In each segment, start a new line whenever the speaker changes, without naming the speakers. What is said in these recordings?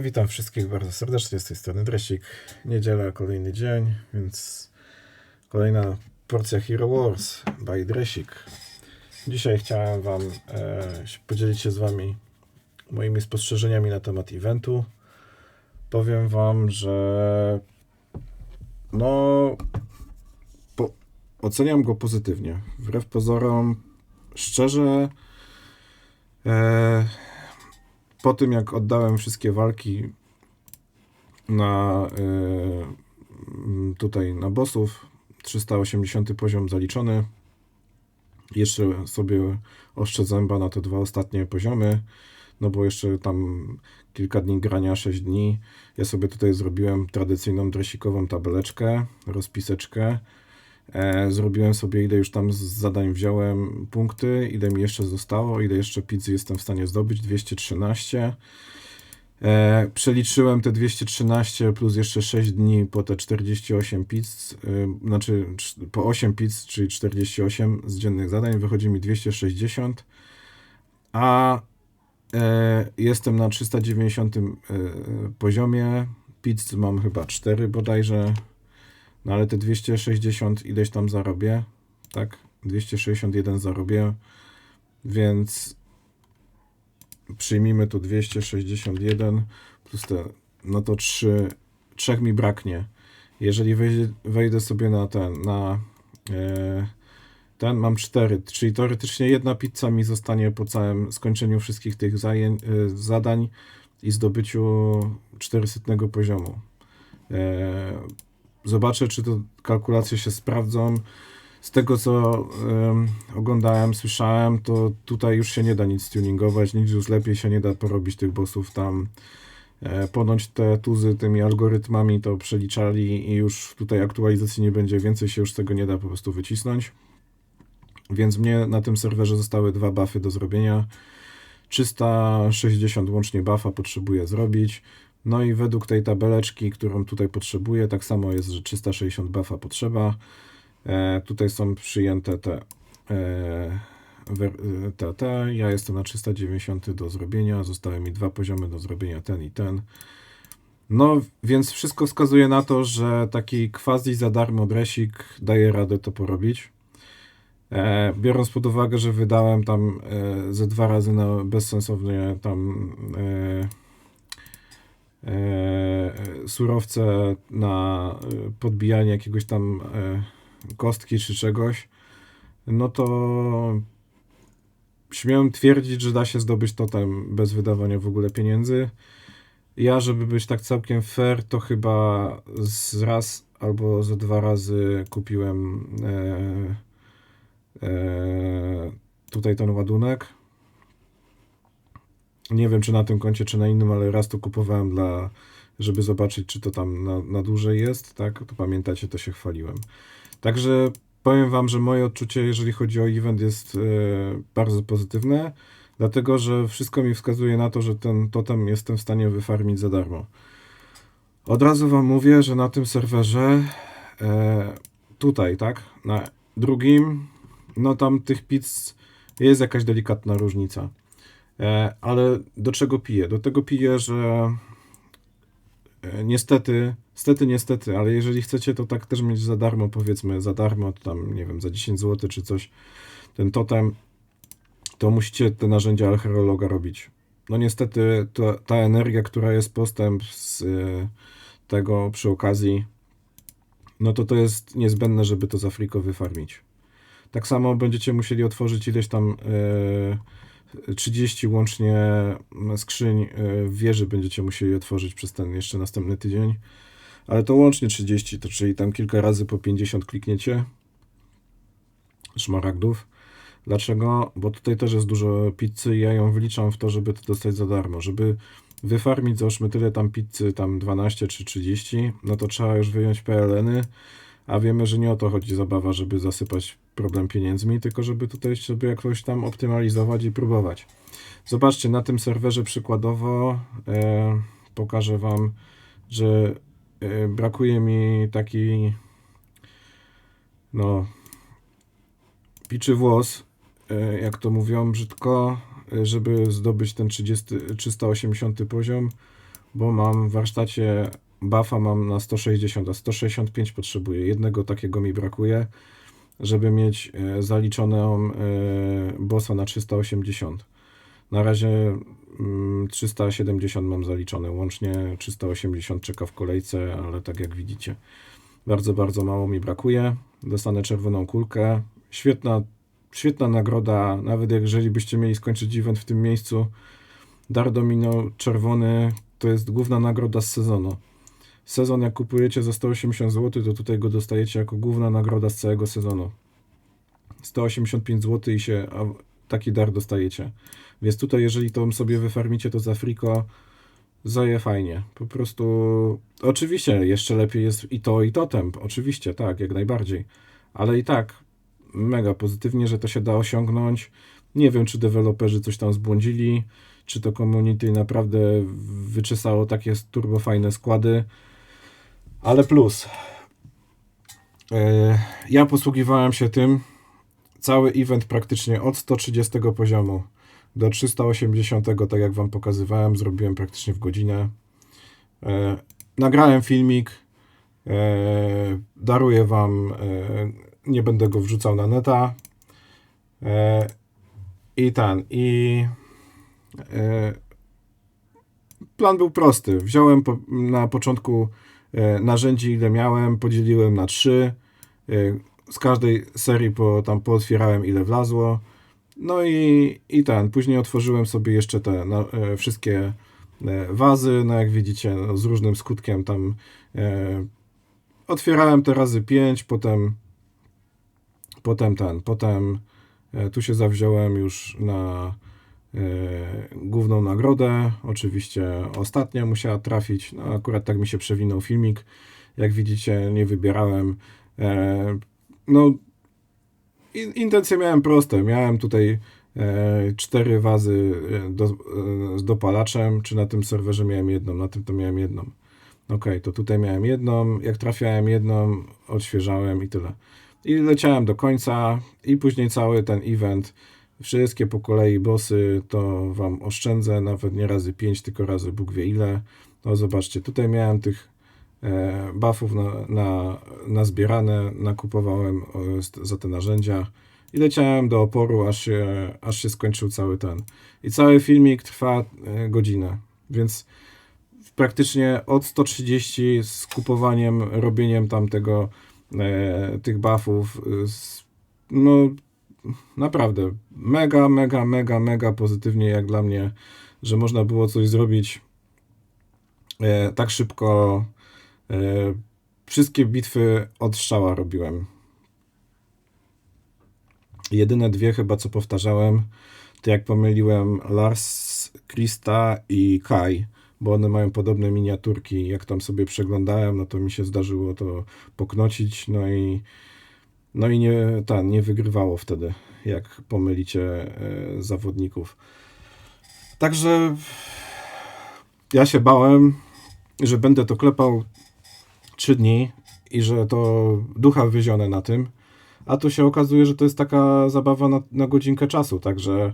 Witam wszystkich bardzo serdecznie z tej strony Dresik. Niedziela, kolejny dzień, więc kolejna porcja Hero Wars by Dresik. Dzisiaj chciałem Wam e, podzielić się z Wami moimi spostrzeżeniami na temat eventu. Powiem Wam, że no po, oceniam go pozytywnie. Wbrew pozorom, szczerze e, po tym jak oddałem wszystkie walki na y, tutaj na bossów 380 poziom zaliczony. Jeszcze sobie oszczę zęba na te dwa ostatnie poziomy no bo jeszcze tam kilka dni grania, 6 dni. Ja sobie tutaj zrobiłem tradycyjną dresikową tabeleczkę, rozpiseczkę zrobiłem sobie, ile już tam z zadań wziąłem punkty, ile mi jeszcze zostało, ile jeszcze pizzy jestem w stanie zdobyć, 213. E, przeliczyłem te 213 plus jeszcze 6 dni po te 48 pizz, e, znaczy po 8 pizz, czyli 48 z dziennych zadań, wychodzi mi 260, a e, jestem na 390 e, poziomie, pizz mam chyba 4 bodajże, no ale te 260 ileś tam zarobię, tak? 261 zarobię, więc przyjmijmy tu 261 plus te, no to 3, 3 mi braknie. Jeżeli wejdę, wejdę sobie na ten, na e, ten, mam 4, czyli teoretycznie jedna pizza mi zostanie po całym skończeniu wszystkich tych zajęć, e, zadań i zdobyciu 400 poziomu. E, Zobaczę, czy to kalkulacje się sprawdzą. Z tego, co oglądałem, słyszałem, to tutaj już się nie da nic tuningować, nic już lepiej się nie da porobić tych bossów tam. E, ponoć te tuzy tymi algorytmami to przeliczali i już tutaj aktualizacji nie będzie, więcej się już tego nie da po prostu wycisnąć. Więc mnie na tym serwerze zostały dwa buffy do zrobienia. 360 łącznie buffa potrzebuję zrobić. No i według tej tabeleczki, którą tutaj potrzebuję, tak samo jest, że 360 buffa potrzeba. E, tutaj są przyjęte te, e, te, te. Ja jestem na 390 do zrobienia. Zostały mi dwa poziomy do zrobienia, ten i ten. No, więc wszystko wskazuje na to, że taki quasi za darmo dresik daje radę to porobić. E, biorąc pod uwagę, że wydałem tam e, ze dwa razy na bezsensownie tam e, E, surowce na e, podbijanie jakiegoś tam e, kostki czy czegoś, no to śmiem twierdzić, że da się zdobyć totem bez wydawania w ogóle pieniędzy. Ja, żeby być tak całkiem fair, to chyba z raz albo ze dwa razy kupiłem e, e, tutaj ten ładunek nie wiem, czy na tym koncie, czy na innym, ale raz to kupowałem dla, żeby zobaczyć, czy to tam na, na dłużej jest, tak? To pamiętacie, to się chwaliłem. Także powiem Wam, że moje odczucie, jeżeli chodzi o event, jest e, bardzo pozytywne, dlatego że wszystko mi wskazuje na to, że ten totem jestem w stanie wyfarmić za darmo. Od razu Wam mówię, że na tym serwerze, e, tutaj, tak, na drugim, no tam tych pizz jest jakaś delikatna różnica. E, ale do czego piję? Do tego piję, że e, niestety, niestety, niestety, ale jeżeli chcecie to tak też mieć za darmo, powiedzmy za darmo, to tam nie wiem, za 10 zł czy coś, ten totem, to musicie te narzędzia archeologa robić. No niestety to, ta energia, która jest postęp z e, tego przy okazji, no to to jest niezbędne, żeby to z Afriko wyfarmić. Tak samo będziecie musieli otworzyć ileś tam yy, 30 łącznie skrzyń e, w wieży będziecie musieli otworzyć przez ten jeszcze następny tydzień. Ale to łącznie 30, to czyli tam kilka razy po 50 klikniecie szmaragdów. Dlaczego? Bo tutaj też jest dużo pizzy i ja ją wliczam w to, żeby to dostać za darmo. Żeby wyfarmić załóżmy tyle tam pizzy, tam 12 czy 30, no to trzeba już wyjąć PLN-y, a wiemy, że nie o to chodzi zabawa, żeby zasypać problem pieniędzmi, tylko żeby tutaj sobie jakoś tam optymalizować i próbować. Zobaczcie, na tym serwerze przykładowo e, pokażę Wam, że e, brakuje mi taki no piczy włos, e, jak to mówią brzydko, e, żeby zdobyć ten 30, 380 poziom. bo mam w warsztacie buffa mam na 160, a 165 potrzebuję. Jednego takiego mi brakuje, żeby mieć e, zaliczoną e, bossa na 380. Na razie mm, 370 mam zaliczone, łącznie 380 czeka w kolejce, ale tak jak widzicie, bardzo, bardzo mało mi brakuje. Dostanę czerwoną kulkę. Świetna, świetna nagroda, nawet jeżeli byście mieli skończyć event w tym miejscu. Dar Domino czerwony to jest główna nagroda z sezonu. Sezon jak kupujecie za 180 zł, to tutaj go dostajecie jako główna nagroda z całego sezonu. 185 zł i się taki dar dostajecie. Więc tutaj jeżeli to sobie wyfarmicie to za friko, zaje fajnie. Po prostu oczywiście jeszcze lepiej jest i to i totem. Oczywiście, tak, jak najbardziej. Ale i tak mega pozytywnie, że to się da osiągnąć. Nie wiem, czy deweloperzy coś tam zbłądzili, czy to community naprawdę wyczesało takie turbofajne składy. Ale plus. e, Ja posługiwałem się tym cały event praktycznie od 130 poziomu do 380, tak jak Wam pokazywałem, zrobiłem praktycznie w godzinę. E, nagrałem filmik, e, daruję Wam, nie będę go wrzucał na neta. I ten, i plan był prosty. Wziąłem na początku narzędzi, ile miałem, podzieliłem na trzy. E, z każdej serii po, tam pootwierałem, ile wlazło. No i, i ten, później otworzyłem sobie jeszcze te na, e, wszystkie e, wazy, no jak widzicie, no, z różnym skutkiem tam e, otwierałem te razy 5, potem potem ten, potem e, tu się zawziąłem już na e, główną nagrodę, oczywiście ostatnia musiała trafić, no akurat tak mi się przewinął filmik, jak widzicie nie wybierałem, e, no in- intencje miałem proste. Miałem tutaj e, cztery wazy e, do, z dopalaczem, czy na tym serwerze miałem jedną, na tym to miałem jedną. Ok, to tutaj miałem jedną, jak trafiałem jedną, odświeżałem i tyle. I leciałem do końca. I później cały ten event, wszystkie po kolei bossy, to wam oszczędzę, nawet nie razy 5, tylko razy Bóg wie ile. No zobaczcie, tutaj miałem tych e, buffów na, na, na zbierane, nakupowałem e, za te narzędzia i leciałem do oporu, aż się, aż się skończył cały ten. I cały filmik trwa e, godzinę, więc praktycznie od 130 z kupowaniem, robieniem tam tego, tych buffów, no naprawdę mega, mega, mega, mega pozytywnie jak dla mnie, że można było coś zrobić e, tak szybko. E, wszystkie bitwy od strzała robiłem. Jedyne dwie chyba co powtarzałem, to jak pomyliłem Lars, Krista i Kai, bo one mają podobne miniaturki. Jak tam sobie przeglądałem, no to mi się zdarzyło to poknocić, no i no i nie, ta, nie wygrywało wtedy, jak pomylicie e, zawodników. Także ja się bałem, że będę to klepał 3 dni i że to ducha wywiezione na tym, a tu się okazuje, że to jest taka zabawa na, na godzinkę czasu, także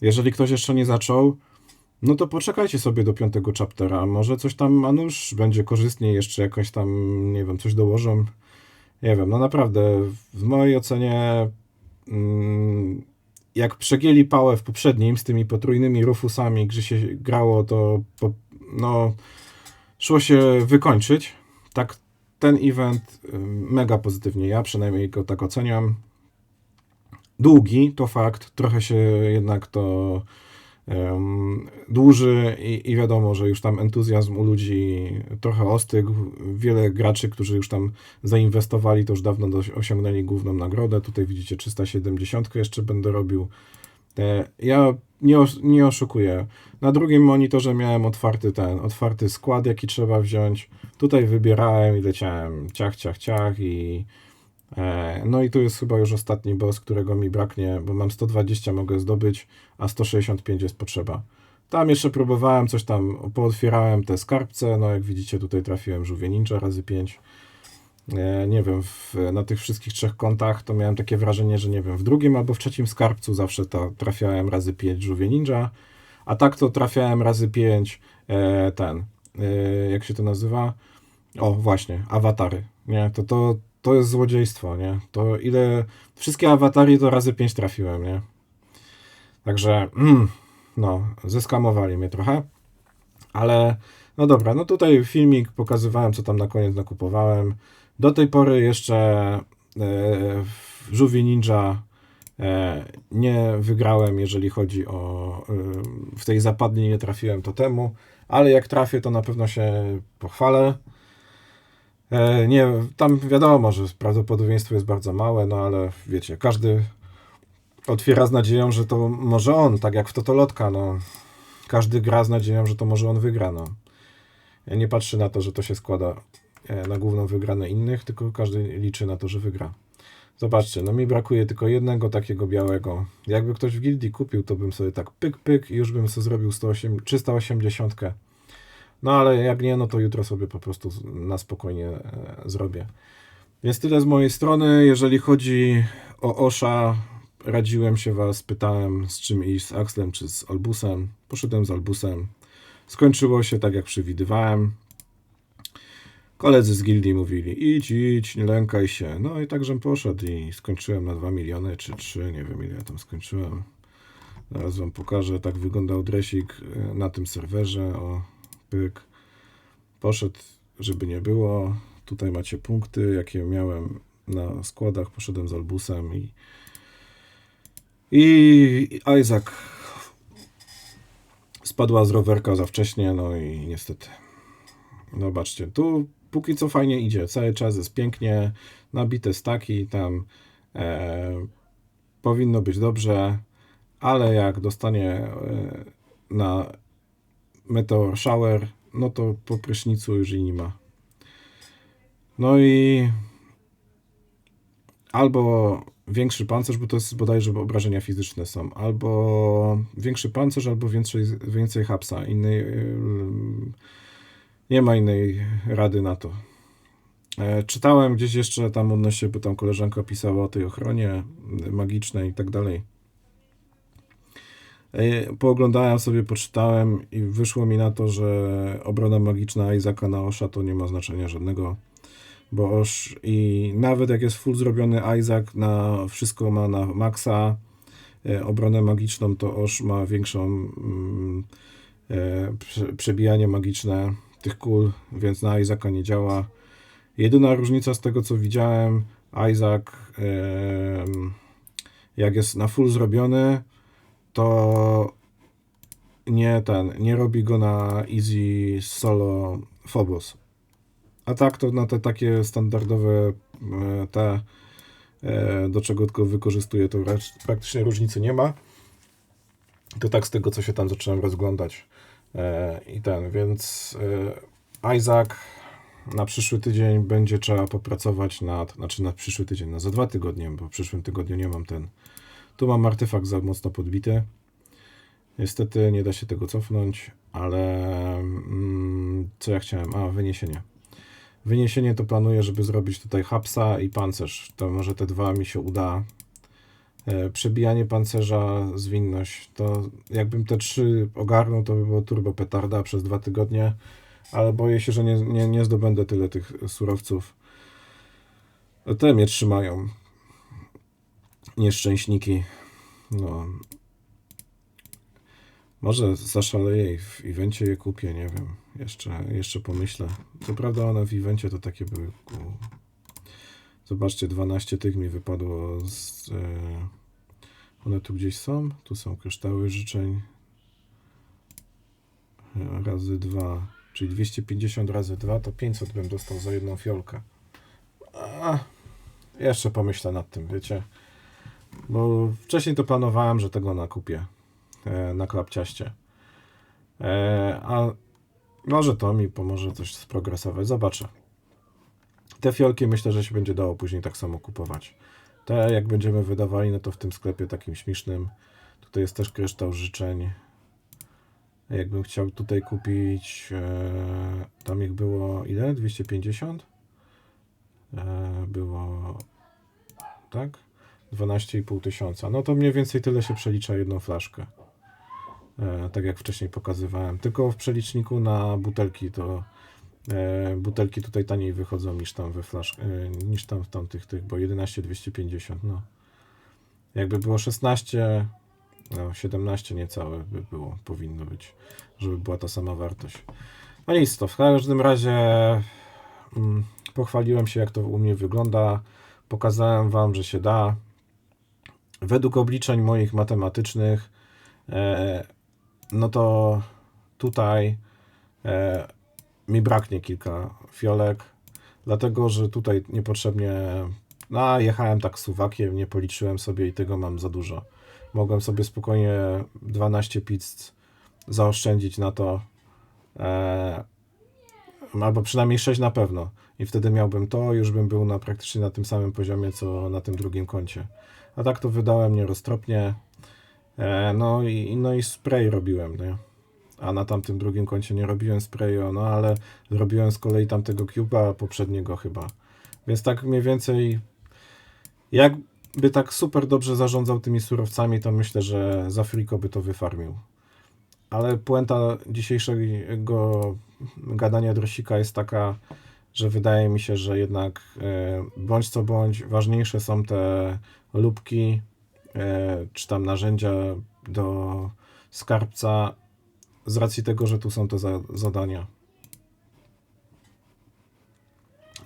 jeżeli ktoś jeszcze nie zaczął, no to poczekajcie sobie do piątego chaptera, może coś tam, a nuż będzie korzystniej, jeszcze jakoś tam, nie wiem, coś dołożą, nie wiem, no naprawdę, w mojej ocenie, mm, jak przegięli pałę w poprzednim z tymi potrójnymi rufusami, gdzie się grało, to po, no, szło się wykończyć. Tak, ten event y, mega pozytywnie, ja przynajmniej go tak oceniam. Długi, to fakt, trochę się jednak to dłuży i, i wiadomo, że już tam entuzjazm u ludzi trochę ostygł. Wiele graczy, którzy już tam zainwestowali, to już dawno osiągnęli główną nagrodę. Tutaj widzicie 370 jeszcze będę robił. E, Ja nie, nie oszukuję. Na drugim monitorze miałem otwarty ten, otwarty skład, jaki trzeba wziąć. Tutaj wybierałem i leciałem ciach, ciach, ciach i no i tu jest chyba już ostatni boss, którego mi braknie, bo mam 120 mogę zdobyć, a 165 jest potrzeba. Tam jeszcze próbowałem coś tam, pootwierałem te skarbce, no jak widzicie tutaj trafiłem żółwie ninja razy 5. E, nie wiem, w, na tych wszystkich trzech kontach to miałem takie wrażenie, że nie wiem, w drugim albo w trzecim skarbcu zawsze to trafiałem razy 5 żółwie ninja, a tak to trafiałem razy 5 e, ten e, jak się to nazywa? O, właśnie, awatary, nie? To, to, to jest złodziejstwo, nie? To ile, wszystkie awatary to razy 5 trafiłem, nie? Także, mm, no, zeskamowali mnie trochę, ale no dobra, no tutaj filmik pokazywałem, co tam na koniec nakupowałem. Do tej pory jeszcze e, Żółwi Ninja e, nie wygrałem, jeżeli chodzi o e, w tej zapadni nie trafiłem to temu, ale jak trafię, to na pewno się pochwalę. E, nie, tam wiadomo, że prawdopodobieństwo jest bardzo małe, no ale wiecie, każdy otwiera z nadzieją, że to może on, tak jak w Totolotka, no. Każdy gra z nadzieją, że to może on wygra, no. Ja nie patrzę na to, że to się składa e, na główną wygranę innych, tylko każdy liczy na to, że wygra. Zobaczcie, no mi brakuje tylko jednego takiego białego. Jakby ktoś w gildii kupił, to bym sobie tak pyk, pyk i już bym sobie zrobił 108, 380. No ale jak nie, no to jutro sobie po prostu na spokojnie e, zrobię. Więc tyle z mojej strony. Jeżeli chodzi o Osha, radziłem się was, pytałem z czym iść, z Axlem czy z Albusem. Poszedłem z Albusem. Skończyło się tak jak przewidywałem. Koledzy z gildii mówili, idź, idź, nie lękaj się. No i tak, żem poszedł i skończyłem na 2 miliony czy 3, nie wiem ile ja tam skończyłem. Zaraz wam pokażę, tak wyglądał dresik e, na tym serwerze. O, pyk. Poszedł, żeby nie było. Tutaj macie punkty, jakie miałem na składach. Poszedłem z Albusem i i Isaac spadła z rowerka za wcześnie, no i niestety. No Zobaczcie, tu póki co fajnie idzie. Cały czas jest pięknie, nabite staki, tam e, powinno być dobrze, ale jak dostanie e, na Meteor Shower, no to po prysznicu już i nie ma. No i albo większy pancerz, bo to jest bodajże obrażenia fizyczne są, albo większy pancerz, albo więcej, więcej hapsa. Innej, yy, nie ma innej rady na to. E, czytałem gdzieś jeszcze tam odnośnie, bo tam koleżanka pisała o tej ochronie magicznej i tak dalej. E, pooglądałem sobie, poczytałem i wyszło mi na to, że obrona magiczna Izaka na Osza to nie ma znaczenia żadnego bo już i nawet jak jest full zrobiony Isaac, na wszystko ma na maksa, e, obronę magiczną, to Oż ma większą mm, e, przebijanie magiczne tych kul, więc na Isaaca nie działa. Jedyna różnica z tego co widziałem, Isaac jak jest na full zrobiony, to nie ten, nie robi go na easy solo Phobos. A tak to na te takie standardowe e, te e, do czego tylko wykorzystuję, to praktycznie różnicy nie ma. To tak z tego, co się tam zacząłem rozglądać e, i ten, więc Isaac na przyszły tydzień będzie trzeba popracować nad, znaczy na przyszły tydzień, na za dwa tygodnie, bo w przyszłym tygodniu nie mam ten. Tu mam artefakt za mocno podbity. Niestety nie da się tego cofnąć, ale mm, co ja chciałem? A, wyniesienie. Wyniesienie to planuję, żeby zrobić tutaj hapsa i pancerz. To może te dwa mi się uda. E, przebijanie pancerza, zwinność. To jakbym te trzy ogarnął, to by było turbo petarda przez dwa tygodnie. Ale boję się, że nie, nie, nie zdobędę tyle tych surowców. Te mnie trzymają. Nieszczęśniki. No, może zaszaleję i w evencie je kupię, nie wiem. Jeszcze, jeszcze pomyślę. Co prawda one w evencie to takie były... Zobaczcie, 12 tych mi wypadło z... E, one tu gdzieś są. Tu są kryształy życzeń. Razy 2. Czyli 250 razy 2 to 500 bym dostał za jedną fiolkę. A, jeszcze pomyślę nad tym, wiecie. Bo wcześniej to planowałem, że tego nakupię. E, na klapciaście. E, a może to mi pomoże coś sprogresować. Zobaczę. Te fiolki myślę, że się będzie dało później tak samo kupować. Te jak będziemy wydawali, no to w tym sklepie takim śmiesznym. Tutaj jest też kryształ życzeń. Jakbym chciał tutaj kupić, e, tam ich było ile? 250? E, było tak? 12,5 tysiąca. No to mniej więcej tyle się przelicza jedną flaszkę. e, tak jak wcześniej pokazywałem. Tylko w przeliczniku na butelki to e, butelki tutaj taniej wychodzą niż tam we flash, e, niż tam w tamtych tych, bo 11 250, no. Jakby było 16, no 17 niecałe by było, powinno być, żeby była ta sama wartość. No nic, to w każdym razie mm, pochwaliłem się jak to u mnie wygląda, pokazałem wam, że się da. Według obliczeń moich matematycznych, e, no to tutaj e, mi braknie kilka fiolek, dlatego że tutaj niepotrzebnie, no jechałem tak suwakiem, nie policzyłem sobie i tego mam za dużo. Mogłem sobie spokojnie 12 pizz zaoszczędzić na to, e, albo przynajmniej 6 na pewno. I wtedy miałbym to, już bym był na praktycznie na tym samym poziomie, co na tym drugim koncie. A tak to wydałem nieroztropnie. E, no, i, no i spray robiłem, nie? A na tamtym drugim koncie nie robiłem sprayu, no ale zrobiłem z kolei tamtego cube'a poprzedniego chyba. Więc tak mniej więcej jakby tak super dobrze zarządzał tymi surowcami, to myślę, że za friko by to wyfarmił. Ale puenta dzisiejszego gadania Drosika jest taka, że wydaje mi się, że jednak e, bądź co bądź ważniejsze są te lubki, e, czy tam narzędzia do skarbca z racji tego, że tu są te za, zadania.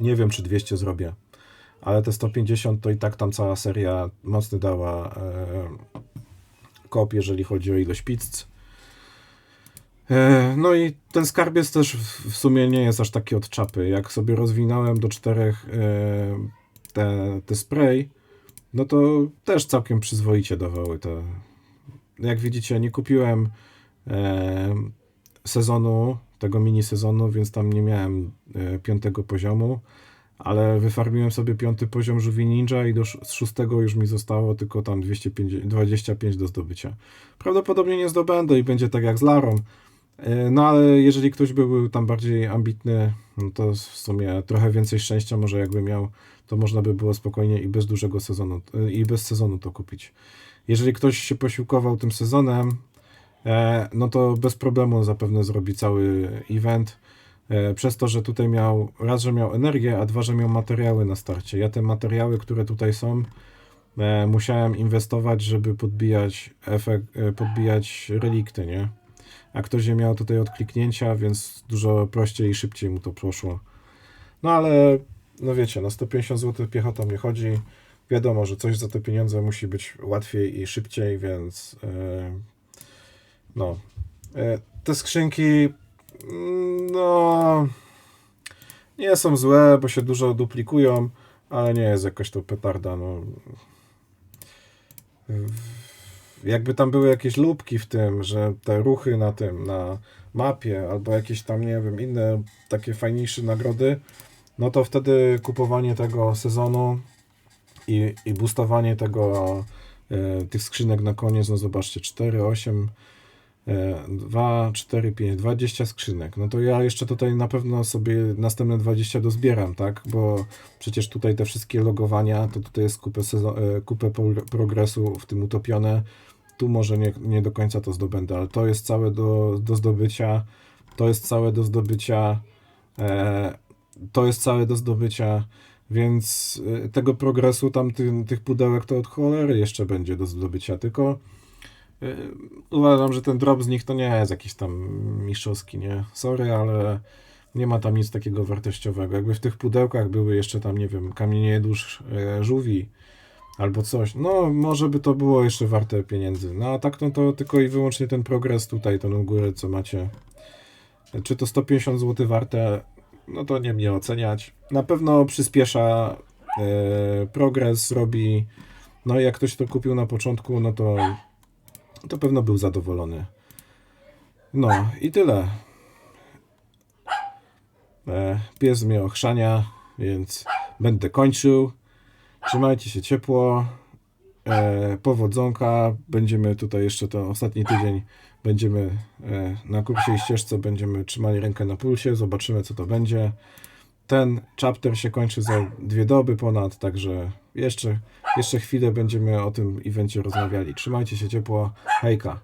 Nie wiem, czy 200 zrobię, ale te 150 to i tak tam cała seria mocny dała e, kop, jeżeli chodzi o ilość pizz. E, no i ten skarbiec też w sumie nie jest aż taki od czapy. Jak sobie rozwinąłem do czterech e, te, te spray, no to też całkiem przyzwoicie dawały te. Jak widzicie, nie kupiłem e, sezonu, tego mini sezonu, więc tam nie miałem piątego poziomu, ale wyfarmiłem sobie piąty poziom żółwi ninja i do szóstego już mi zostało tylko tam 250, 25 do zdobycia. Prawdopodobnie nie zdobędę i będzie tak jak z Larą. E, No ale jeżeli ktoś by był tam bardziej ambitny, no to w sumie trochę więcej szczęścia może jakby miał, to można by było spokojnie i bez dużego sezonu, e, i bez sezonu to kupić. Jeżeli ktoś się posiłkował tym sezonem, e, no to bez problemu zapewne zrobi cały event. Przez to, że tutaj miał, raz, że miał energię, a dwa, że miał materiały na starcie. Ja te materiały, które tutaj są, musiałem inwestować, żeby podbijać efekt, podbijać relikty, nie? A ktoś je miał tutaj od kliknięcia, więc dużo prościej i szybciej mu to poszło. No ale, no wiecie, na 150 zł piechotą nie chodzi. Wiadomo, że coś za te pieniądze musi być łatwiej i szybciej, więc e, no. E, te skrzynki, no, nie są złe, bo się dużo duplikują, ale nie jest jakoś to petarda, no. Jakby tam były jakieś lubki w tym, że te ruchy na tym, na mapie, albo jakieś tam, nie wiem, inne takie fajniejsze nagrody, no to wtedy kupowanie tego sezonu i, i boostowanie tego, e, tych skrzynek na koniec, no zobaczcie, 4, 8, e, 2, 4, 5, 20 skrzynek. No to ja jeszcze tutaj na pewno sobie następne 20 dozbieram, tak? Bo przecież tutaj te wszystkie logowania, to tutaj jest kupę, sezo- e, kupę pro- progresu w tym utopione. Tu może nie, nie do końca to zdobędę, ale to jest całe do, do zdobycia. To jest całe do zdobycia. E, to jest całe do zdobycia. Więc y, tego progresu, tam ty, tych pudełek to od cholery jeszcze będzie do zdobycia. Tylko y, uważam, że ten drop z nich to nie jest jakiś tam mistrzowski, nie? Sorry, ale nie ma tam nic takiego wartościowego. Jakby w tych pudełkach były jeszcze tam, nie wiem, kamienie dusz e, żółwi albo coś, no może by to było jeszcze warte pieniędzy. No a tak no to tylko i wyłącznie ten progres tutaj, tą górę, co macie. Czy to 150 zł warte? No to nie mnie oceniać. Na pewno przyspiesza e, progres, robi. No jak ktoś to kupił na początku, no to to pewno był zadowolony. No i tyle. E, pies mnie ochrzania, więc będę kończył. Trzymajcie się ciepło. E, powodzonka. Będziemy tutaj jeszcze ten ostatni tydzień będziemy e, na kursie i ścieżce będziemy trzymali rękę na pulsie, zobaczymy co to będzie. Ten chapter się kończy za dwie doby ponad, także jeszcze, jeszcze chwilę będziemy o tym evencie rozmawiali. Trzymajcie się ciepło. Hejka.